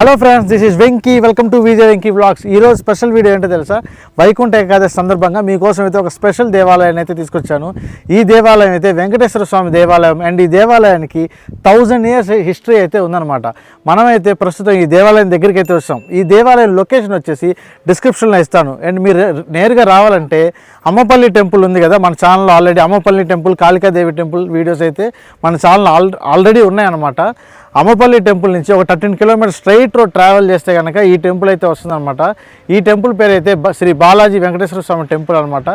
Hello friends this is Venky welcome to Vijaya Venky blogs ఈ రోజు special video ఏంటో తెలుసా? వైకుంఠ ఏకాదశి సందర్భంగా మీకోసం అయితే ఒక స్పెషల్ దేవాలయాన్ని అయితే తీసుకొచ్చాను. ఈ దేవాలయం అయితే వెంకటేశ్వర స్వామి దేవాలయం అండ్ ఈ దేవాలయానికి థౌజండ్ ఇయర్స్ హిస్టరీ అయితే ఉందన్నమాట. మనమైతే ప్రస్తుతం ఈ దేవాలయం దగ్గరికి అయితే వచ్చాం. ఈ దేవాలయం లొకేషన్ వచ్చేసి డిస్క్రిప్షన్లో ఇస్తాను. అండ్ మీరు నేరుగా రావాలంటే అమ్మపల్లి టెంపుల్ ఉంది కదా మన ఛానల్లో already Ammapalli temple Kalika Devi temple videos అయితే మన ఛానల్ ఆల్ ఆల్రెడీ ఉన్నాయన్నమాట. అమ్మపల్లి టెంపుల్ నుంచి ఒక thirteen kilometre straight road travel చేస్తే కనుక ఈ టెంపుల్ అయితే వస్తుందన్నమాట. ఈ టెంపుల్ పేరు అయితే శ్రీ బాలాజీ వెంకటేశ్వర స్వామి టెంపుల్ అనమాట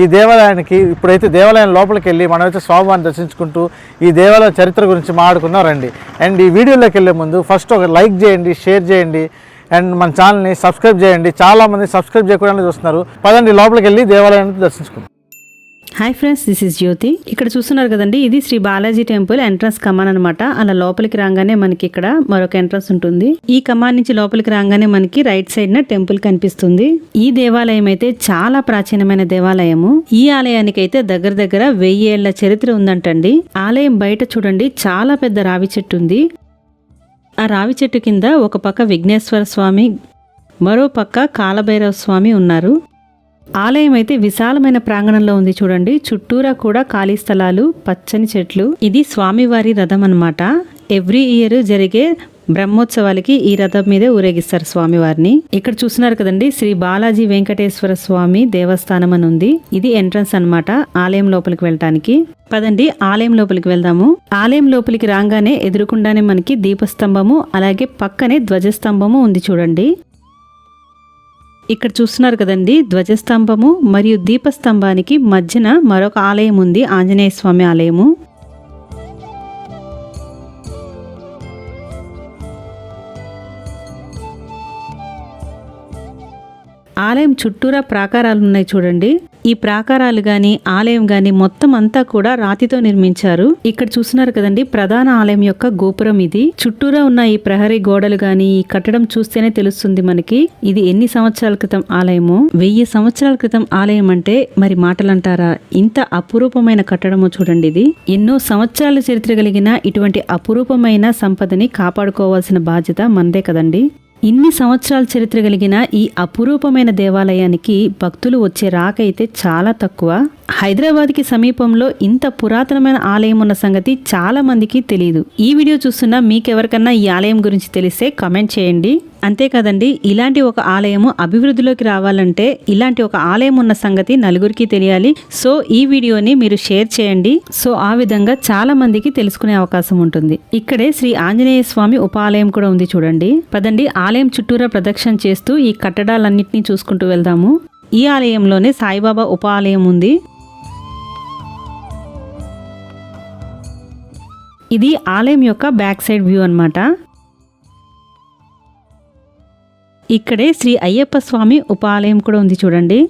ఈ దేవాలయానికి ఇప్పుడైతే దేవాలయం లోపలికి వెళ్ళి మనమైతే స్వామివారిని దర్శించుకుంటూ ఈ దేవాలయ చరిత్ర గురించి మాట్లాడుకుందాం రండి. అండ్ ఈ వీడియోలోకి వెళ్ళే ముందు ఫస్ట్ ఒక లైక్ చేయండి షేర్ చేయండి అండ్ మన ఛానల్ని సబ్స్క్రైబ్ చేయండి. చాలామంది సబ్స్క్రైబ్ చేయకుండా చూస్తున్నారు. పదండి లోపలికి వెళ్ళి దేవాలయాన్ని దర్శించుకుంటాం hi friends this is Jyothi ఇక్కడ చూస్తున్నారు కదండి ఇది శ్రీ బాలాజీ టెంపుల్ ఎంట్రన్స్ కమాన్ అనమాట అలా లోపలికి రాగానే మనకి ఇక్కడ మరొక ఎంట్రన్స్ ఉంటుంది. ఈ కమాన్ నుంచి లోపలికి రాగానే మనకి రైట్ సైడ్ న టెంపుల్ కనిపిస్తుంది. ఈ దేవాలయం అయితే చాలా ప్రాచీనమైన దేవాలయము. ఈ ఆలయానికి అయితే దగ్గర దగ్గర వెయ్యి ఏళ్ళ చరిత్ర ఉందంటండి. ఆలయం బయట చూడండి చాలా పెద్ద రావి చెట్టు ఉంది. ఆ రావి చెట్టు కింద ఒక పక్క విఘ్నేశ్వర స్వామి మరో పక్క కాలభైరవ స్వామి ఉన్నారు. ఆలయం అయితే విశాలమైన ప్రాంగణంలో ఉంది చూడండి. చుట్టూరా కూడా ఖాళీ స్థలాలు పచ్చని చెట్లు. ఇది స్వామివారి రథం అన్నమాట. ఎవ్రీ ఇయర్ జరిగే బ్రహ్మోత్సవాలకి ఈ రథం మీదే ఊరేగిస్తారు స్వామివారిని. ఇక్కడ చూస్తున్నారు కదండి శ్రీ బాలాజీ వెంకటేశ్వర స్వామి దేవస్థానం అని ఉంది. ఇది ఎంట్రన్స్ అన్నమాట ఆలయం లోపలికి వెళ్ళటానికి. పదండి ఆలయం లోపలికి వెళ్దాము. ఆలయం లోపలికి రాగానే ఎదురుకుండానే మనకి దీపస్తంభము అలాగే పక్కనే ధ్వజస్తంభము ఉంది చూడండి. ఇక్కడ చూస్తున్నారు కదండి ధ్వజస్తంభము మరియు దీపస్తంభానికి మధ్యన మరొక ఆలయం ఉంది ఆంజనేయ స్వామి ఆలయము. ఆలయం చుట్టూరా ప్రాకారాలు ఉన్నాయి చూడండి. ఈ ప్రాకారాలు గాని ఆలయం గాని మొత్తం అంతా కూడా రాతితో నిర్మించారు. ఇక్కడ చూస్తున్నారు కదండి ప్రధాన ఆలయం యొక్క గోపురం ఇది. చుట్టూరా ఉన్న ఈ ప్రహరీ గోడలు గాని ఈ కట్టడం చూస్తేనే తెలుస్తుంది మనకి. ఇది ఎన్ని సంవత్సరాల క్రితం ఆలయము? వెయ్యి సంవత్సరాల క్రితం ఆలయం అంటే మరి మాటలంటారా? ఇంత అపురూపమైన కట్టడము చూడండి ఇది. ఎన్నో సంవత్సరాల చరిత్ర కలిగిన ఇటువంటి అపురూపమైన సంపదని కాపాడుకోవాల్సిన బాధ్యత మనదే కదండి. ఇన్ని సంవత్సరాల చరిత్ర కలిగిన ఈ అపురూపమైన దేవాలయానికి భక్తులు వచ్చే రాకైతే చాలా తక్కువ. హైదరాబాద్కి సమీపంలో ఇంత పురాతనమైన ఆలయం ఉన్న సంగతి చాలా మందికి తెలియదు ఈ వీడియో చూస్తున్న మీకెవరికన్నా ఈ ఆలయం గురించి తెలిస్తే కమెంట్ చేయండి. అంతేకాదండి ఇలాంటి ఒక ఆలయము అభివృద్ధిలోకి రావాలంటే ఇలాంటి ఒక ఆలయం ఉన్న సంగతి నలుగురికి తెలియాలి. సో ఈ వీడియోని మీరు షేర్ చేయండి. సో ఆ విధంగా చాలా మందికి తెలుసుకునే అవకాశం ఉంటుంది. ఇక్కడే శ్రీ ఆంజనేయ స్వామి ఉపాలయం కూడా ఉంది చూడండి. పదండి ఆలయం చుట్టూరా ప్రదక్షిణ చేస్తూ ఈ కట్టడాలన్నింటినీ చూసుకుంటూ వెళ్దాము. ఈ ఆలయంలోనే సాయిబాబా ఉపాలయం ఉంది. ఇది ఆలయం యొక్క బ్యాక్ సైడ్ వ్యూ అన్నమాట. ఇక్కడే శ్రీ అయ్యప్ప స్వామి ఉపాలయం కూడా ఉంది చూడండి.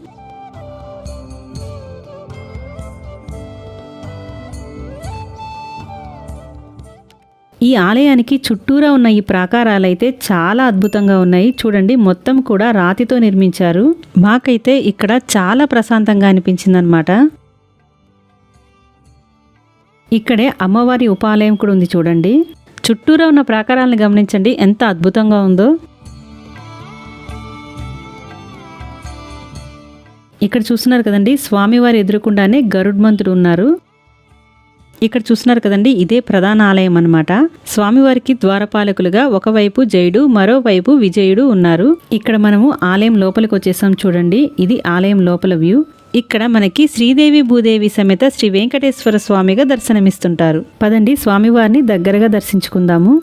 ఈ ఆలయానికి చుట్టూరా ఉన్న ఈ ప్రాకారాలైతే చాలా అద్భుతంగా ఉన్నాయి. చూడండి మొత్తం కూడా రాతితో నిర్మించారు. మాకైతే ఇక్కడ చాలా ప్రశాంతంగా అనిపించిందనమాట ఇక్కడే అమ్మవారి ఉపాలయం కూడా ఉంది చూడండి. చుట్టూరా ఉన్న ప్రాకారాలను గమనించండి. ఎంత అద్భుతంగా ఉందో. ఇక్కడ చూస్తున్నారు కదండి స్వామివారి ఎదురుకుండానే గరుడ్మంతుడు ఉన్నారు. ఇక్కడ చూస్తున్నారు కదండి ఇదే ప్రధాన ఆలయం అన్నమాట. స్వామివారికి ద్వారపాలకులుగా ఒకవైపు జయుడు మరోవైపు విజయుడు ఉన్నారు. ఇక్కడ మనము ఆలయం లోపలికి వచ్చేసాం చూడండి. ఇది ఆలయం లోపల వ్యూ. ఇక్కడ మనకి శ్రీదేవి భూదేవి సమేత శ్రీ వెంకటేశ్వర స్వామిగా దర్శనమిస్తుంటారు. పదండి స్వామివారిని దగ్గరగా దర్శించుకుందాము.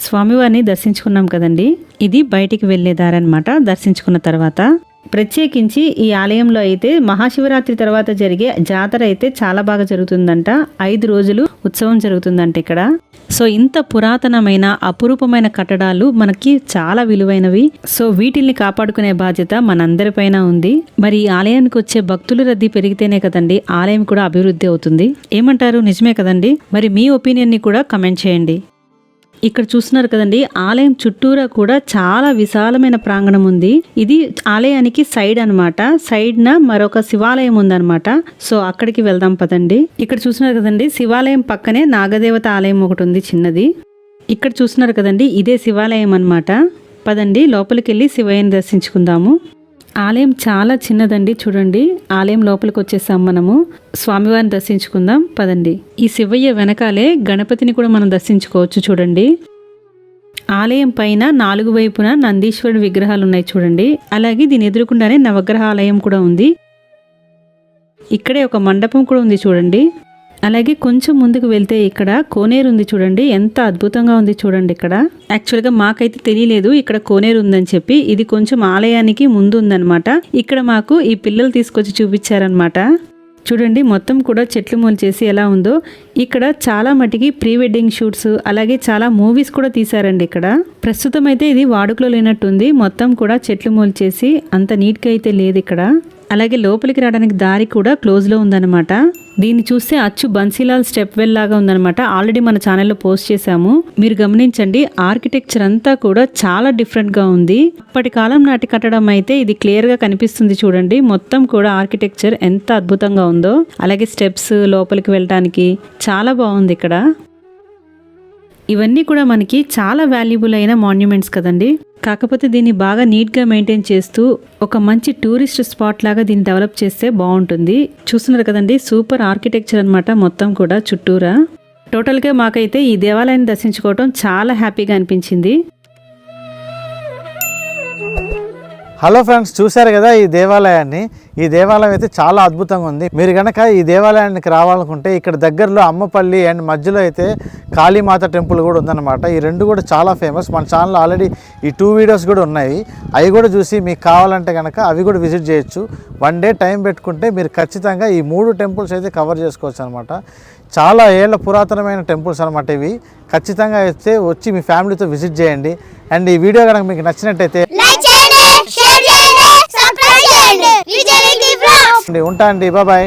స్వామివారిని దర్శించుకున్నాం కదండి. ఇది బయటికి వెళ్ళే దారనమాట దర్శించుకున్న తర్వాత. ప్రత్యేకించి ఈ ఆలయంలో అయితే మహాశివరాత్రి తర్వాత జరిగే జాతర అయితే చాలా బాగా జరుగుతుందంట. ఐదు రోజులు ఉత్సవం జరుగుతుందంట ఇక్కడ. సో ఇంత పురాతనమైన అపురూపమైన కట్టడాలు మనకి చాలా విలువైనవి. సో వీటిల్ని కాపాడుకునే బాధ్యత మనందరిపైన ఉంది. మరి ఈ ఆలయానికి వచ్చే భక్తుల రద్దీ పెరిగితేనే కదండి ఆలయం కూడా అభివృద్ధి అవుతుంది. ఏమంటారు? నిజమే కదండి. మరి మీ ఒపీనియన్ని కూడా కమెంట్ చేయండి. ఇక్కడ చూస్తున్నారు కదండి ఆలయం చుట్టూరా కూడా చాలా విశాలమైన ప్రాంగణం ఉంది. ఇది ఆలయానికి సైడ్ అన్నమాట. సైడ్ న మరొక శివాలయం ఉందన్నమాట. సో అక్కడికి వెళ్దాం పదండి. ఇక్కడ చూస్తున్నారు కదండి శివాలయం పక్కనే నాగదేవత ఆలయం ఒకటి ఉంది చిన్నది. ఇక్కడ చూస్తున్నారు కదండి ఇదే శివాలయం అన్నమాట. పదండి లోపలికి వెళ్ళి శివయ్యని దర్శించుకుందాము. ఆలయం చాలా చిన్నదండి చూడండి. ఆలయం లోపలికి వచ్చేసాం మనము. స్వామివారిని దర్శించుకుందాం పదండి. ఈ శివయ్య వెనకాలే గణపతిని కూడా మనం దర్శించుకోవచ్చు చూడండి. ఆలయం పైన నాలుగు వైపున నందీశ్వరుడు విగ్రహాలు ఉన్నాయి చూడండి. అలాగే దీని ఎదురుకుండానే నవగ్రహాలయం కూడా ఉంది. ఇక్కడే ఒక మండపం కూడా ఉంది చూడండి. అలాగే కొంచెం ముందుకు వెళ్తే ఇక్కడ కోనేరు ఉంది చూడండి. ఎంత అద్భుతంగా ఉంది చూడండి ఇక్కడ. యాక్చువల్గా మాకైతే తెలియలేదు ఇక్కడ కోనేరు ఉందని చెప్పి. ఇది కొంచెం ఆలయానికి ముందు ఉందన్నమాట. ఇక్కడ మాకు ఈ పిల్లలు తీసుకొచ్చి చూపించారనమాట చూడండి మొత్తం కూడా చెట్లు మొలిచేసి ఎలా ఉందో. ఇక్కడ చాలా మటుకి ప్రీ వెడ్డింగ్ షూట్స్ అలాగే చాలా మూవీస్ కూడా తీశారండి ఇక్కడ. ప్రస్తుతం అయితే ఇది వాడుకలో లేనట్టుంది. మొత్తం కూడా చెట్లు మొలిచేసి అంత నీట్గా అయితే లేదు ఇక్కడ. అలాగే లోపలికి రావడానికి దారి కూడా క్లోజ్లో ఉందన్నమాట. దీన్ని చూస్తే అచ్చు బన్సీలాల్ స్టెప్ వెల్ లాగా ఉందన్నమాట. ఆల్రెడీ మన ఛానల్లో పోస్ట్ చేశాము. మీరు గమనించండి ఆర్కిటెక్చర్ అంతా కూడా చాలా డిఫరెంట్గా ఉంది. అప్పటి కాలం నాటి కట్టడం అయితే ఇది క్లియర్గా కనిపిస్తుంది చూడండి. మొత్తం కూడా ఆర్కిటెక్చర్ ఎంత అద్భుతంగా ఉందో. అలాగే స్టెప్స్ లోపలికి వెళ్ళడానికి చాలా బాగుంది ఇక్కడ. ఇవన్నీ కూడా మనకి చాలా వాల్యుబుల్ అయిన మాన్యుమెంట్స్ కదండి. కాకపోతే దీన్ని బాగా నీట్గా మెయింటైన్ చేస్తూ ఒక మంచి టూరిస్ట్ స్పాట్ లాగా దీన్ని డెవలప్ చేస్తే బాగుంటుంది. చూస్తున్నారు కదండి సూపర్ ఆర్కిటెక్చర్ అన్నమాట మొత్తం కూడా చుట్టూరా. టోటల్గా మాకైతే ఈ దేవాలయాన్ని దర్శించుకోవటం చాలా హ్యాపీగా అనిపించింది. హలో ఫ్రెండ్స్ చూశారు కదా ఈ దేవాలయాన్ని? ఈ దేవాలయం అయితే చాలా అద్భుతంగా ఉంది. మీరు కనుక ఈ దేవాలయానికి రావాలనుకుంటే ఇక్కడ దగ్గరలో అమ్మపల్లి అండ్ మధ్యలో అయితే కాళీమాత టెంపుల్ కూడా ఉందన్నమాట. ఈ రెండు కూడా చాలా ఫేమస్. మన ఛానల్లో ఆల్రెడీ ఈ టూ వీడియోస్ కూడా ఉన్నాయి. అవి కూడా చూసి మీకు కావాలంటే కనుక అవి కూడా విజిట్ చేయొచ్చు. వన్ డే టైం పెట్టుకుంటే మీరు ఖచ్చితంగా ఈ మూడు టెంపుల్స్ అయితే కవర్ చేసుకోవచ్చు అనమాట చాలా ఏళ్ళ పురాతనమైన టెంపుల్స్ అనమాట ఇవి. ఖచ్చితంగా అయితే వచ్చి మీ ఫ్యామిలీతో విజిట్ చేయండి. అండ్ ఈ వీడియో కనుక మీకు నచ్చినట్టయితే లైక్ చేయండి షేర్ చేయండి సబ్స్క్రైబ్ చేయండి విజయ్ బ్లాగ్స్ ఉంటా అండి బాయ్.